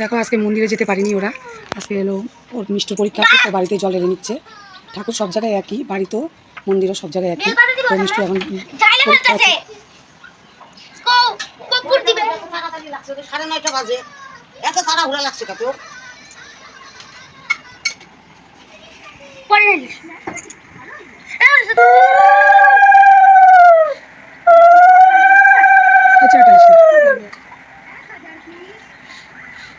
দেখো আজকে মন্দিরে যেতে পারিনি ওরা। আজকে এলো ওর মিষ্টির পরীক্ষা আছে, তো বাড়িতে জল এনে নিচ্ছে। ঠাকুর সব জায়গায় একই বাড়ি তো মন্দিরও সব জায়গায় একই। তো মিষ্টি এখন পরীক্ষা আছে। সাড়ে নয়টা বাজে। এত লাগছে কত পরে নিস হচ্ছে একটা মিষ্টি।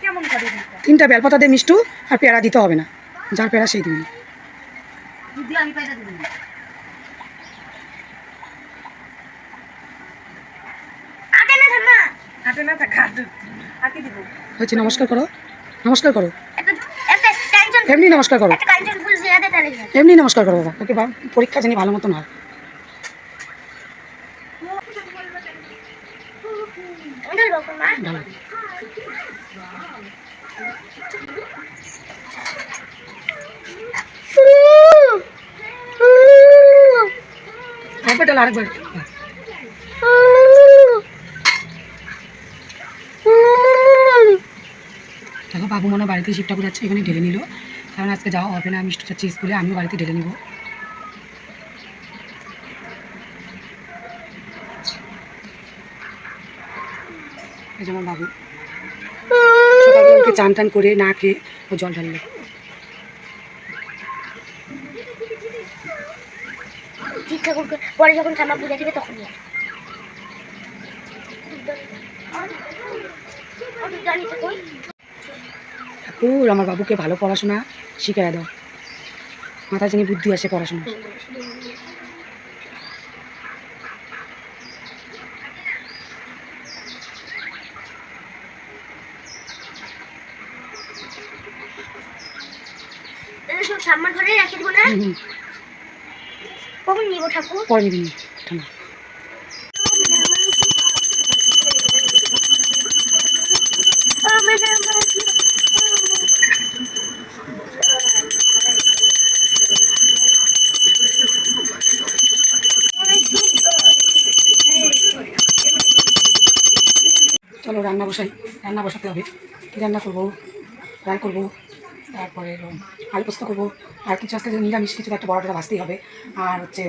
কেমন করে দিতে তিনটা বেলপাতা দিয়ে মিষ্টু আর পেয়ারা দিতে হবে না যার পেয়ারা সেই দিবি দিদি হচ্ছে নমস্কার করো নমস্কার করো এমনি নমস্কার করো এমনি নমস্কার করো বাবা ওকে বা- পরীক্ষা জানি ভালো মতন হয় ভালো একবার আরেকবার দেখো বাবু মনে বাড়িতে শিব ঠাকুর যাচ্ছে এখানে ঢেলে নিল। কারণ আজকে যাওয়া হবে না আমি মিষ্টি যাচ্ছে স্কুলে, আমিও বাড়িতে ঢেলে নিব। এই যেমন বাবু। উঠে চান টান করে না খেয়ে ও জল ঢাললো। ঠিক পরে যখন ঠাম্মা পূজা দিবে তখন নিয়ে জানিতে কই ঠাকুর আমার বাবুকে ভালো পড়াশোনা শিখিয়ে দাও। মাথা জানি বুদ্ধি আসে পড়াশোনা সব ঠাম্মার ঘরে রাখি দিব না। হুম, হুম, কখন নিব ঠাকুর? পরে নিবি নি চলো রান্না বসাই রান্না বসাতে হবে। কী রান্না করব? ডাল করব। তারপরে আলু পোস্ত করব, আর কিছু আজকে নিরামিষ, কিছু একটা বড়টা ভাজতেই হবে। আর হচ্ছে,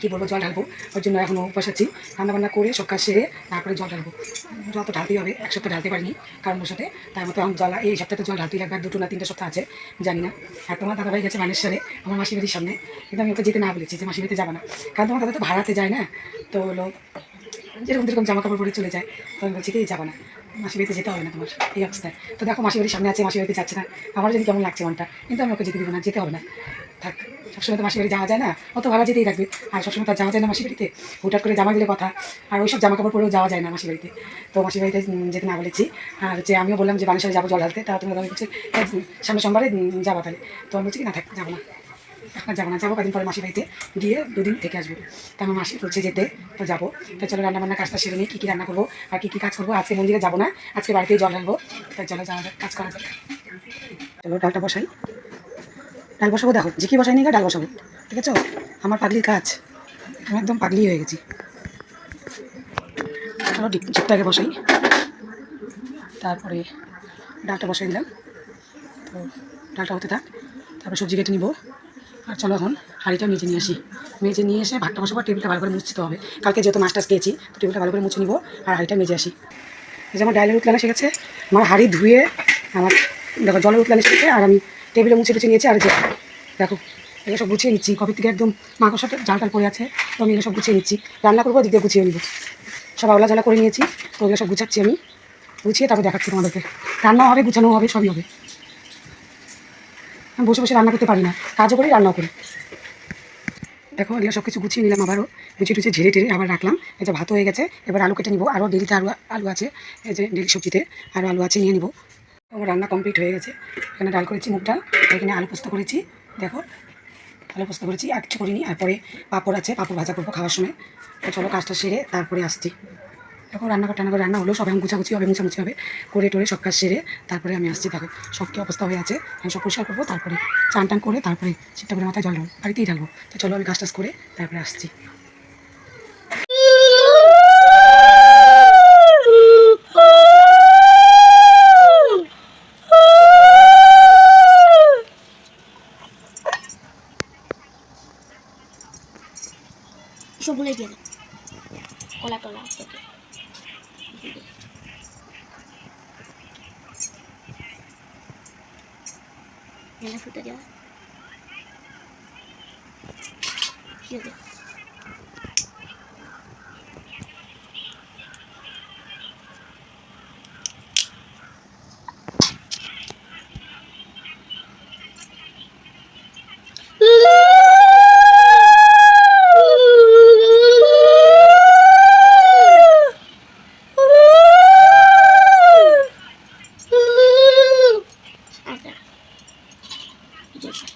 কী বলব, জল ঢালবো। ওর জন্য এখনও আছি। রান্নাবান্না করে সব কাজ সেরে তারপরে জল ঢালবো। জল তো ঢালতেই হবে, এক সপ্তাহ ঢালতে পারিনি কারণ ওর সাথে। তার মতো আমি, জল, এই সপ্তাহে তো জল ঢালতেই লাগবে দুটো না তিনটে সপ্তাহ আছে, জানি না। আর তোমার দাদাভাই গেছে মানেশ্বরে আমার মাসি বাড়ির সামনে। কিন্তু আমি ওকে যেতে না বলেছি যে মাসি বাড়িতে যাবে না। কারণ তোমার দাদা তো ভাড়াতে যায় না। তো হলো যেরকম যেরকম জামা কাপড় পরে চলে যায় তো আমি বলছি কি যাব না। মাসি বাড়িতে যেতে হবে না তোমার। এই অবস্থায়। তো দেখো মাসি বাড়ির সামনে আছে মাসি বাড়িতে যাচ্ছে না। আমার যদি কেমন লাগছে মনটা কিন্তু আমি ওকে যেতে দেবো না যেতে হবে না। থাক সবসময় তো মাসি বাড়ি যাওয়া যায় না অত ভাড়া যেতেই থাকবে। আর সবসময় তো যাওয়া যায় না মাসি বাড়িতে হুটার করে জামা দিলে কথা আর ওইসব জামা কাপড় পরেও যাওয়া যায় না মাসি বাড়িতে তো মাসি বাড়িতে যেতে না বলেছি। আর যে আমিও বললাম যে বানেশ্বরে যাব জল ঢালতে তা তুমি দাদা বলছে "হ্যাঁ, সামনে সোমবারে যাব তাহলে। তো আমি বলছি কি না থাক যাব না। যাব না, যাব কদিন পরে মাসি বাড়িতে, গিয়ে দুদিন থেকে আসব। তা আমার মাসি বলছে যেতে, তো যাব। তো চলো রান্না বান্না কাজটা সেরে নিই, কী কী রান্না করব, আর কী কী কাজ করব। আজকে মন্দিরে যাব না, আজকে বাড়িতেই জল ঢালবো। তো চলো যাওয়া যাক, কাজ করা যাক। চলো ডালটা বসাই। ডাল বসাবো, দেখো ঝিকি বসাই নি গা, ডাল বসাবো। ঠিক আছে? আমার পাগলির কাজ। আমি একদম পাগলি হয়ে গেছি। চলো ঝিকটাকে বসাই। তারপরে ডালটা বসাই দিলাম। তো ডালটা হতে থাক। তারপর সবজি কেটে নিবো। আর চলো এখন হাঁড়িটা মেজে নিয়ে আসি। মেজে নিয়ে এসে ভাতটা বসাবো, টেবিলটা ভালো করে মুছতে হবে। কালকে যেহেতু মাছটা খেয়েছি তো টেবিলটা ভালো করে মুছে নিবো আর হাঁড়িটা মেজে আসি। এই যে আমার ডাইলের উতলানো শিখেছে আমার হাঁড়ি ধুয়ে আমার দেখো জলের উতলানো শিখেছে আর আমি টেবিলে মুছে টুছে নিয়েছি, আর যে দেখো, এগুলো সব গুছিয়ে নিচ্ছি। কফি থেকে একদম মাংসটা জাল টাল পড়ে আছে, তো আমি এগুলো সব গুছিয়ে নিচ্ছি। রান্না করব দিকে গুছিয়ে নিব। সব আওলা জ্বালা করে নিয়েছি, তো এগুলো সব গুছাচ্ছি আমি। গুছিয়ে তারপর দেখাচ্ছি তোমাদেরকে। রান্নাও হবে গুছানো হবে, সবই হবে। বসে বসে রান্না করতে পারি না। কাজও করি, রান্নাও করি। দেখো, এগুলো সব কিছু গুছিয়ে নিলাম আবারও। গুছিয়ে টুচিয়ে ঝেড়ে টেরে আবার রাখলাম। এই যে ভাত হয়ে গেছে, এবার আলু কেটে নিবো। আরও ডেলিতে আলু আলু আছে, এই যে ডেলি সবজিতে। আরও আলু আছে, নিয়ে নিবো। আমার রান্না কমপ্লিট হয়ে গেছে। এখানে ডাল করেছি, মুগ ডাল। এখানে আলু পোস্ত করেছি। দেখো, আলু পোস্ত করেছি, আর কিছু করিনি। আর পরে পাঁপড় আছে, পাঁপড় ভাজা করব খাওয়ার সময়। চলো কাজটা সেরে তারপরে আসছি। দেখো রান্নাঘর টান্নাঘর রান্না হলো সব আমি গুছাগুছি হবে, মুছামুছি হবে, করে টোরে সব কাজ সেরে তারপরে আমি আসছি দেখো, সব কি অবস্থা হয়ে আছে, আমি সব পরিষ্কার করব, তারপরে চান টান করে তারপরে চিন্তা করে মাথায় জল ঢালবো, বাড়িতেই ঢালবো। তো চলো আমি কাজ করে তারপরে আসছি। সবগুলোই দিয়ে দেয় কলা টলা এনে ফুটে দেওয়া Deixa.